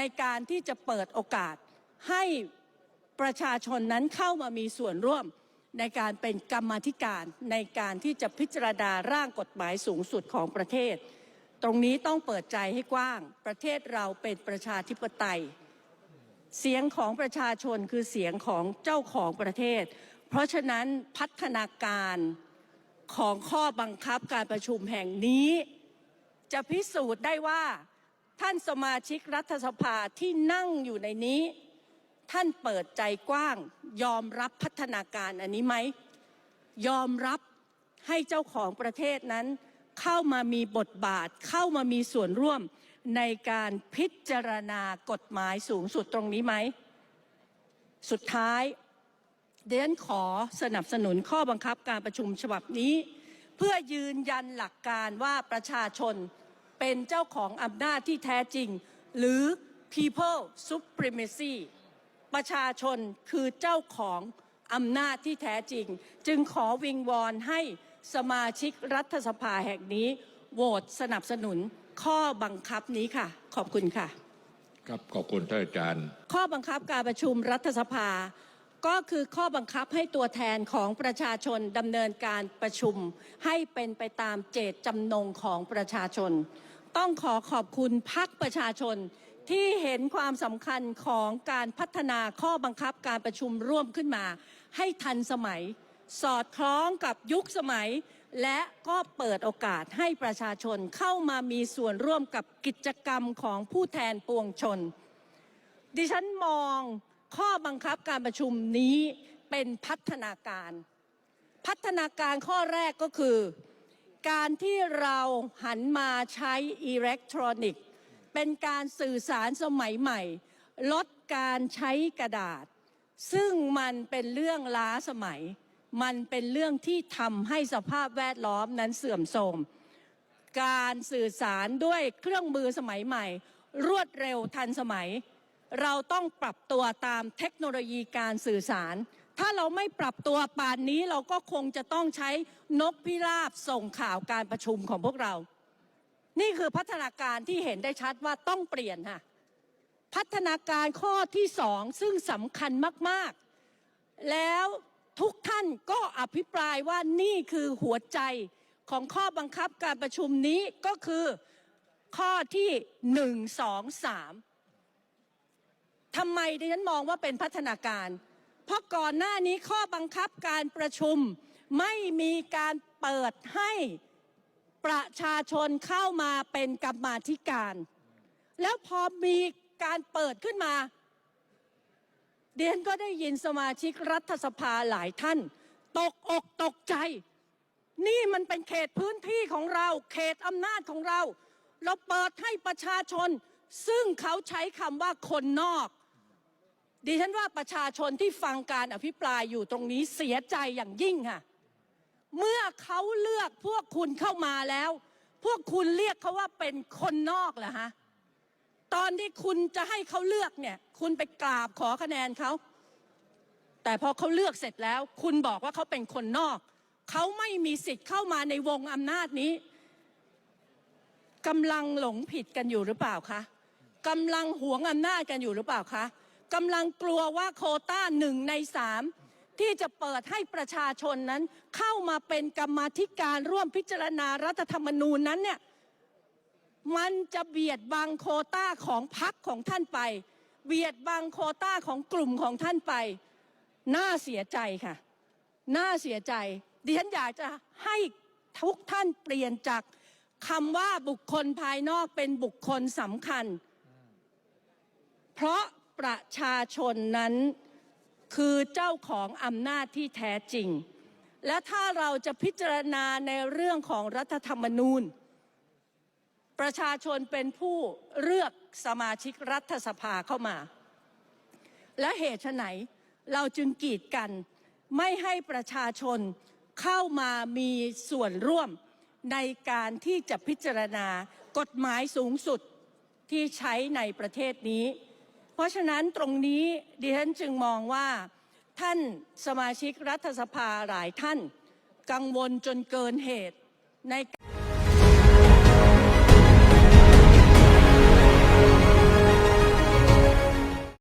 ในการที่จะเปิดโอกาสให้ประชาชนนั้นเข้ามามีส่วนร่วมในการเป็นกรรมธิการในการที่จะพิจารณาร่างกฎหมายสูงสุดของประเทศ ตรงนี้ต้องเปิดใจให้กว้าง ประเทศเราเป็นประชาธิปไตย เสียงของประชาชนคือเสียงของเจ้าของประเทศ เพราะฉะนั้นพัฒนาการของข้อบังคับการประชุมแห่งนี้ จะพิสูจน์ได้ว่า ท่านสมาชิกรัฐสภาที่นั่งอยู่ในนี้ ท่านเปิดใจกว้าง ยอมรับพัฒนาการอันนี้ไหม ยอมรับให้เจ้าของประเทศนั้น เข้ามามีบทบาทเข้ามามีส่วนร่วมในการพิจารณากฎหมายสูงสุดตรงนี้ไหม สุดท้ายเดนขอสนับสนุนข้อบังคับการประชุมฉบับนี้ เพื่อยืนยันหลักการว่าประชาชน เป็นเจ้าของอำนาจที่แท้จริง หรือ people supremacy ประชาชนคือเจ้าของอำนาจที่แท้จริง จึงขอวิงวอนให้สมาชิกรัฐสภาแห่งนี้โหวตสนับสนุนข้อบังคับนี้ค่ะ ขอบคุณค่ะ ครับขอบคุณท่านอาจารย์ ข้อบังคับการประชุมรัฐสภา ก็คือข้อบังคับให้ตัวแทนของประชาชนดำเนินการประชุม ให้เป็นไปตามเจตจำนงของประชาชน ต้องขอขอบคุณพักประชาชนที่เห็นความสำคัญของการพัฒนาข้อบังคับการประชุมร่วมขึ้นมา ให้ทันสมัย สอดคล้องกับยุคสมัย และก็เปิดโอกาสให้ประชาชนเข้ามามีส่วนร่วมกับกิจกรรมของผู้แทนปวงชน ดิฉันมอง ข้อบังคับการประชุมนี้เป็นพัฒนาการ พัฒนาการข้อแรกก็คือ การที่เราหันมาใช้อิเล็กทรอนิกส์เป็นการสื่อสารสมัยใหม่ ลดการใช้กระดาษ ซึ่งมันเป็นเรื่องล้าสมัย มันเป็นเรื่องที่ทำให้สภาพแวดล้อมนั้นเสื่อมโทรมการสื่อสารด้วยเครื่องมือสมัยใหม่ รวดเร็วทันสมัย เราต้องปรับตัวตามเทคโนโลยีการสื่อสาร ถ้าเราไม่ปรับตัวป่านนี้เราก็คงจะต้องใช้นกพิราบส่งข่าวการประชุมของพวกเรา นี่คือพัฒนาการที่เห็นได้ชัดว่าต้องเปลี่ยนค่ะ พัฒนาการข้อที่สองซึ่งสำคัญมาก ๆ แล้วทุกท่านก็อภิปรายว่านี่คือหัวใจของข้อบังคับการประชุมนี้ก็คือข้อที่หนึ่งสองสาม ทำไมดิฉันมองว่าเป็นพัฒนาการ เพราะก่อนหน้านี้ข้อบังคับการประชุมไม่มีการเปิดให้ประชาชนเข้ามาเป็นกรรมาธิการ แล้วพอมีการเปิดขึ้นมา เดียนก็ได้ยินสมาชิกรัฐสภาหลายท่าน ตกอกตกใจ นี่มันเป็นเขตพื้นที่ของเรา เขตอำนาจของเรา เราเปิดให้ประชาชน ซึ่งเขาใช้คำว่าคนนอก ดิฉันว่าประชาชนที่ฟังการอภิปรายอยู่ตรงนี้เสียใจอย่างยิ่งค่ะ เมื่อเขาเลือกพวกคุณเข้ามาแล้ว พวกคุณเรียกเขาว่าเป็นคนนอกเหรอฮะตอนที่คุณจะให้เขาเลือกเนี่ย คุณไปกราบขอคะแนนเขา แต่พอเขาเลือกเสร็จแล้ว คุณบอกว่าเขาเป็นคนนอก เขาไม่มีสิทธิ์เข้ามาในวงอำนาจนี้กำลังหลงผิดกันอยู่หรือเปล่าคะกำลังหวงอำนาจกันอยู่หรือเปล่าคะ กำลังกลัวว่าโคต้าหนึ่งในสามที่จะเปิดให้ประชาชนนั้น เข้ามาเป็นกรรมธิการร่วมพิจารณารัฐธรรมนูญนั้นเนี่ยมันจะเบียดบังโคต้าของพรรคของท่านไป เบียดบังโคต้าของกลุ่มของท่านไป น่าเสียใจค่ะ น่าเสียใจ ดิฉันอยากจะให้ทุกท่านเปลี่ยนจากคำว่าบุคคลภายนอกเป็นบุคคลสำคัญ เพราะ ประชาชนนั้นคือเจ้าของอำนาจที่แท้จริง และถ้าเราจะพิจารณาในเรื่องของรัฐธรรมนูญ ประชาชนเป็นผู้เลือกสมาชิกรัฐสภาเข้ามา และเหตุไหนเราจึงกีดกัน ไม่ให้ประชาชนเข้ามามีส่วนร่วมในการที่จะพิจารณากฎหมายสูงสุดที่ใช้ในประเทศนี้ ราะฉะนั้นตรงนี้ดิฉันจึงมองว่าท่านสมาชิกรัฐสภาหลายท่านกังวลจนเกินเหตุใน